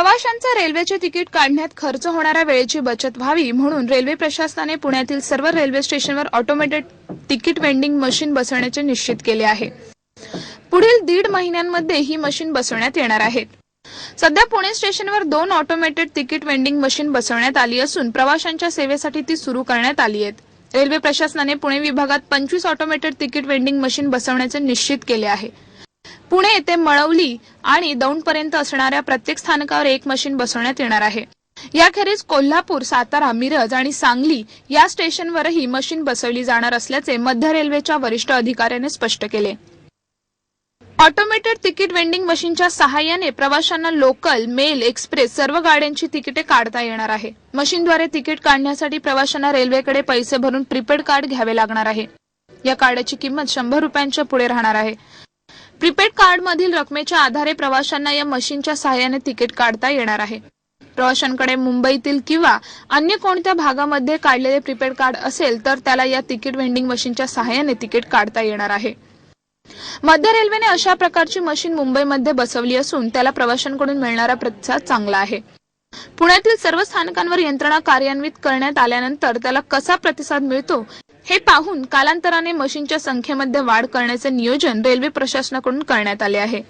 प्रवाशांचा रेल्वेचे तिकीट काढण्यात खर्च होणाऱ्या वेळेची बचत व्हावी म्हणून रेल्वे प्रशासनाने पुण्यातील सर्व रेल्वे स्टेशनवर ऑटोमेटेड तिकीट वेंडिंग मशीन बसवण्याचे निश्चित केले आहे. पुढील दीड महिन्यांमध्ये ही मशीन बसवण्यात येणार आहेत सध्या पुणे स्टेशनवर दोन ऑटोमेटेड तिकीट वेंडिंग मशीन बसवण्यात आली असून प्रवाशांच्या सेवेसाठी ती सुरू करण्यात आली आहेत. रेल्वे प्रशासनाने पुणे विभागात पंचवीस ऑटोमेटेड तिकीट वेंडिंग मशीन बसवण्याचे निश्चित केले आहे. पुणे येथे मळवली आणि दौंडपर्यंत असणाऱ्या प्रत्येक स्थानकावर एक मशीन बसवण्यात येणार आहे. याखेरीज कोल्हापूर सातारा मिरज आणि सांगली या स्टेशनवरही मशीन बसवली जाणार असल्याचे मध्य रेल्वेच्या वरिष्ठ अधिकाऱ्याने स्पष्ट केले. ऑटोमेटेड तिकीट वेंडिंग मशीनच्या सहाय्याने प्रवाशांना लोकल मेल एक्सप्रेस सर्व गाड्यांची तिकिटे काढता येणार आहे. मशीनद्वारे तिकीट काढण्यासाठी प्रवाशांना रेल्वेकडे पैसे भरून प्रीपेड कार्ड घ्यावे लागणार आहे. या कार्डाची किंमत शंभर रुपयांच्या पुढे राहणार आहे. प्रीपेड कार्ड मधील रकमेच्या आधारे प्रवाशांना या मशीनच्या सहाय्याने तिकीट काढता येणार आहे. प्रवाशांकडे मुंबईतील किंवा अन्य कोणत्या भागामध्ये काढलेले प्रीपेड कार्ड असेल तर त्याला या तिकीट वेंडिंग मशीनच्या सहाय्याने तिकीट काढता येणार आहे. मध्य रेल्वेने अशा प्रकारची मशीन मुंबईमध्ये बसवली असून त्याला प्रवाशांकडून मिळणारा प्रतिसाद चांगला आहे. पुण्यातील सर्व स्थानकांवर यंत्रणा कार्यान्वित करण्यात आल्यानंतर त्याला कसा प्रतिसाद मिळतो हे पाहून कालांतराने मशीनच्या संख्येमध्ये वाढ करण्याचे नियोजन रेल्वे प्रशासनाकडून करण्यात आले आहे.